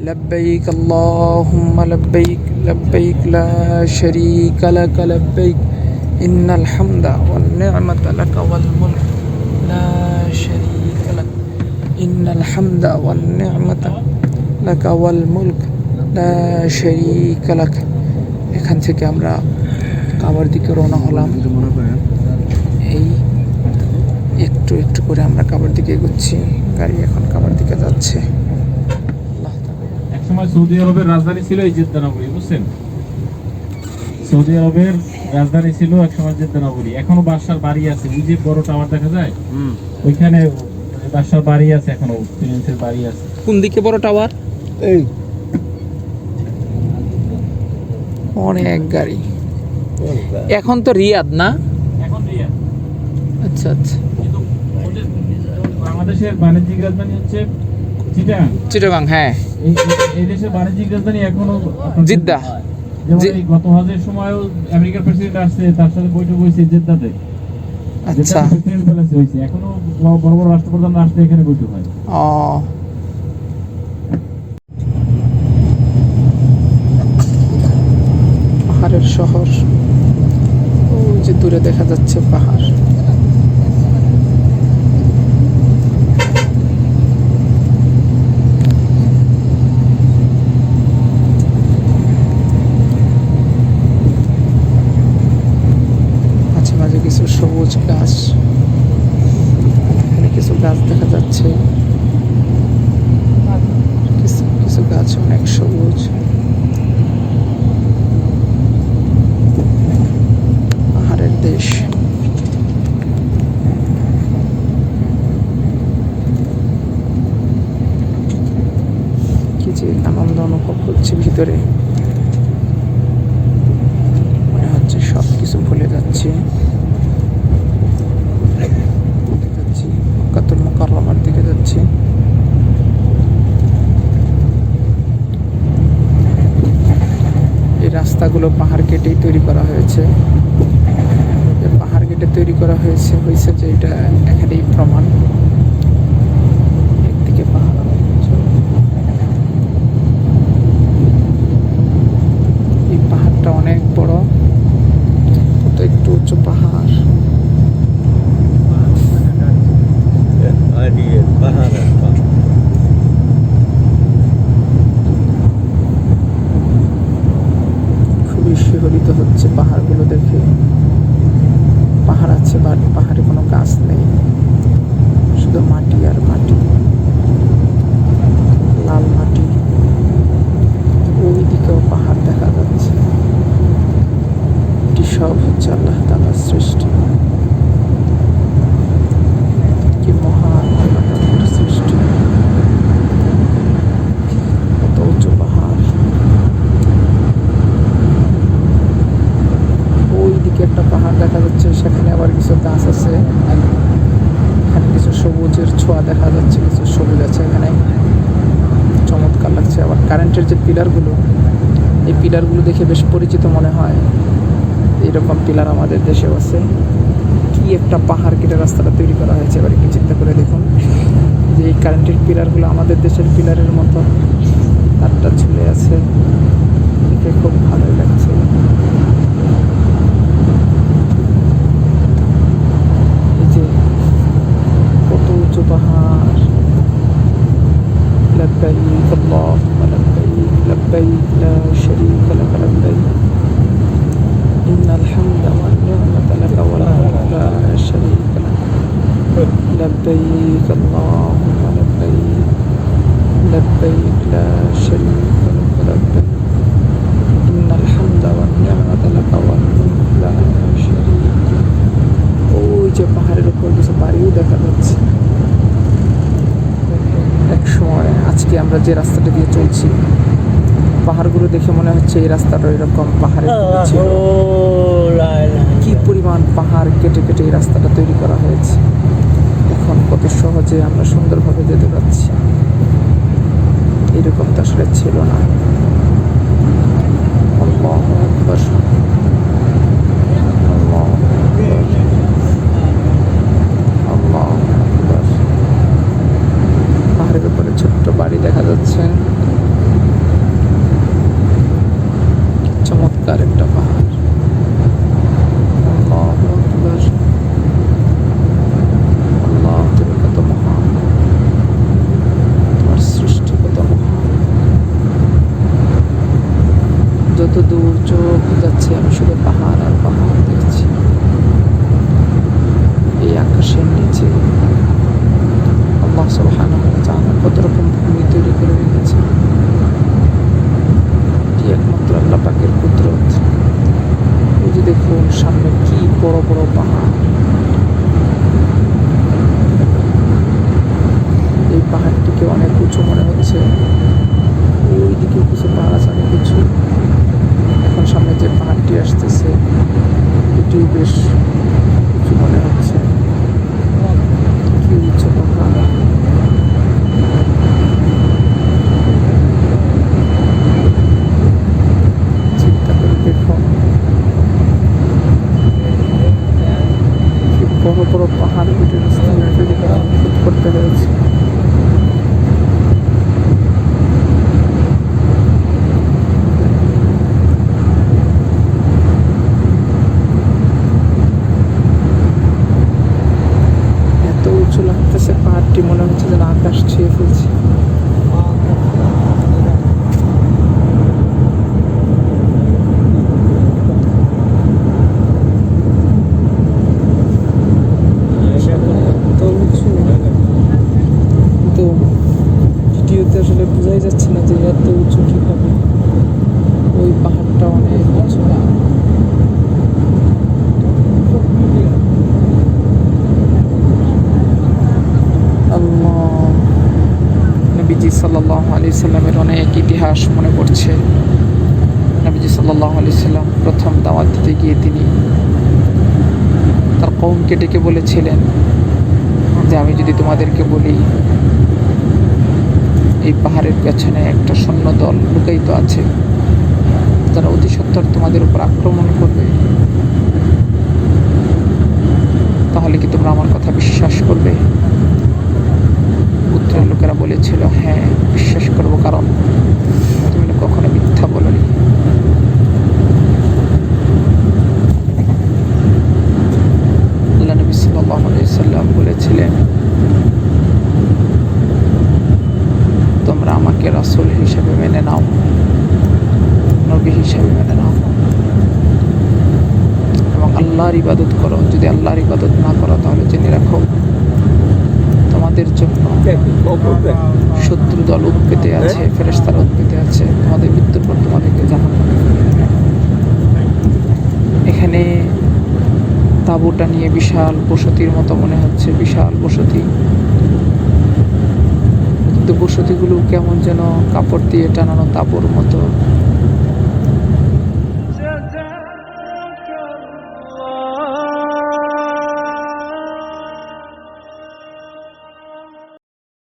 لبيك اللهم لبيك لبيك لا شريك لك لبيك إن الحمد والنعمة لك والملك لا شريك لك إن الحمد والنعمة لك والملك لا شريك لك এখান থেকে আমরা কাবার দিকে রওনা হলাম এই একটু একটু করে আমরা কাবার দিকে এগোচ্ছি গাড়ি এখন কাবার দিকে যাচ্ছে আল্লাহ একসময় সৌদি আরবের রাজধানী ছিল এই জেদ্দা নগরী বুঝছেন? সৌদি আরবের রাজধানী ছিল একসময় জেদ্দা নগরী এখনও বাদশার বাড়ি আছে। ওই যে বড় টাওয়ার দেখা যায়? ওইখানে বাদশার বাড়ি আছে এখনও প্রিন্সের বাড়ি আছে। কোন দিকে বড় টাওয়ার? এই। অনেক গাড়ি। এখন তো রিয়াদ না? এখন রিয়াদ। আচ্ছা আচ্ছা। বাংলাদেশের বাণিজ্যিক রাজধানী হচ্ছে চিটাগাং? হ্যাঁ। এই দেশের বাণিজ্যিক রাজধানী এখনও জিদ্দা। গত হজের সময়ও আমেরিকার প্রেসিডেন্ট আসছে তার সাথে বৈঠক হয়েছে জেদ্দাতে। আচ্ছা। প্রেসিডেন্ট প্যালেসে হয়েছে। এখনও বড় বড় রাষ্ট্রপ্রধান এখানে বৈঠক হয়। ও। পাহাড়ের শহর। ওই যে দূরে দেখা যাচ্ছে পাহাড়। সবুজ গাছ। এখানে কিছু গাছ দেখা যাচ্ছে। কিছু কিছু গাছ অনেক সবুজ পাহাড়ের দেশ কি যে আনন্দ অনুভব করছি ভিতরে মনে হচ্ছে সব কিছু ভুলে যাচ্ছি যাচ্ছি মক্কাতুল মুকাররমার দিকে যাচ্ছি এই রাস্তাগুলো পাহাড় কেটেই তৈরি করা হয়েছে পাহাড় কেটে তৈরি করা হয়েছে হয়েছে যে এটা এখানেই প্রমাণ একদিকে পাহাড়। এই পাহাড়টা অনেক বড় একটু উঁচু পাহাড় খুবই শিহরিত হচ্ছে পাহাড়গুলো দেখে পাহাড় আছে বাট পাহাড়ে কোনো গাছ নেই শুধু মাটি আর মাটি লাল মাটি ওই দিকেও পাহাড় দেখা যাচ্ছে এটি সব হচ্ছে আল্লাহ তালার সৃষ্টি কি মহান আল্লাহ তাআলার সৃষ্টি কত উঁচু পাহাড় ওই দিকে একটা পাহাড় দেখা যাচ্ছে সেখানে আবার কিছু গাছ আছে এখানে কিছু সবুজের ছোঁয়া দেখা যাচ্ছে, কিছু সবুজ আছে এখানে। চমৎকার লাগছে আবার কারেন্টের যে পিলারগুলো এই পিলারগুলো দেখে বেশ পরিচিত মনে হয়। এইরকম পিলার আমাদের দেশেও আছে। কি একটা পাহাড় কেটে রাস্তাটা তৈরি করা হয়েছে, এবার একটু চিন্তা করে দেখুন। যে এই কারেন্টের পিলারগুলো আমাদের দেশের পিলারের মতো। তারটা ঝুলে আছে। لبيك اللهم لبيك لبيك لا شريك لك لبيك إن الحمد والنعمة لك والملك لا شريك لك لبيك اللهم لبيك لبيك لا شريك لك لبيك إن الحمد والنعمة لك والملك لا شريك لك ওই যে পাহাড়ের উপর কিছু বাড়িও দেখা যাচ্ছে এক সময় আজকে আমরা যে রাস্তাটা দিয়ে চলছি পাহাড়গুলো দেখে মনে হচ্ছে এই রাস্তাটা এরকম পাহাড়ে ছিল। কি পরিমাণ পাহাড় কেটে কেটে এই রাস্তাটা তৈরি করা হয়েছে। এখন কত সহজে আমরা সুন্দরভাবে যেতে পারছি। এরকম তো আসলে ছিল না আল্লাহু আকবার আল্লাহু আকবার আল্লাহু আকবার পাহাড়ের উপরে ছোট্ট বাড়ি দেখা যাচ্ছে চমৎকার একটা পাহাড় আল্লাহু আকবার। আল্লাহ তুমি কত মহান তোমার সৃষ্টি কত মহান যত দূর চোখ যাচ্ছে, আমি শুধু পাহাড় আর পাহাড় দেখছি। এই আকাশের নিচে। কত রকম ভূমি তৈরি করে রেখেছে। একমাত্র আল্লাহ পাকের কুদরত। ওই যে দেখুন, সামনে কি বড় বড় পাহাড়। এই পাহাড়টিকে অনেক উঁচু মনে হচ্ছে। ওইদিকে কিছু পাহাড় আছে অনেক উঁচু সামনে যে পাহাড়টি আসতেছে এটিও বেশ কিছু মনে হচ্ছে কি উঁচু পাহাড় চিন্তা করে দেখুন কি বড় বড় পাহাড় কেটে রাস্তা তৈরি করা করতে হয়েছে এত উঁচু লাগতেছে পাহাড়টি মনে হচ্ছে যেন আকাশ ছুঁয়ে ফেলছে এত উঁচু কিন্তু ভিডিওতে আসলে বোঝাই যাচ্ছে না যে এত উঁচু কীভাবে ওই পাহাড়টা অনেক উঁচু আল্লাহ নবীজি সাল্লাহ আলি সাল্লামের অনেক ইতিহাস মনে পড়ছে। নবীজি সাল্লাহ আলি সাল্লাম প্রথম দাওয়াত দিতে গিয়ে তিনি তার কৌমকে ডেকে বলেছিলেন যে, আমি যদি তোমাদেরকে বলি, এই পাহাড়ের পেছনে একটা সৈন্য দল লুকায়িত আছে যারা অতি সত্তর তোমাদের উপর আক্রমণ করবে, তাহলে কি তোমরা আমার কথা বিশ্বাস আল্লাহর ইবাদত করো। যদি আল্লাহর ইবাদত না করো, তাহলে জেনে রাখো, তোমাদের জন্য শত্রু দল উৎপেতে আছে ফেরেস্তার উৎপেতে আছে, তোমাদের মৃত্যুর পর তোমাদেরকে জাহান এখানে তাঁবুটা নিয়ে বিশাল বসতির মতো মনে হচ্ছে, বিশাল বসতি। কিন্তু বসতিগুলো কেমন যেন কাপড় দিয়ে টানানো তাঁবুর মতো।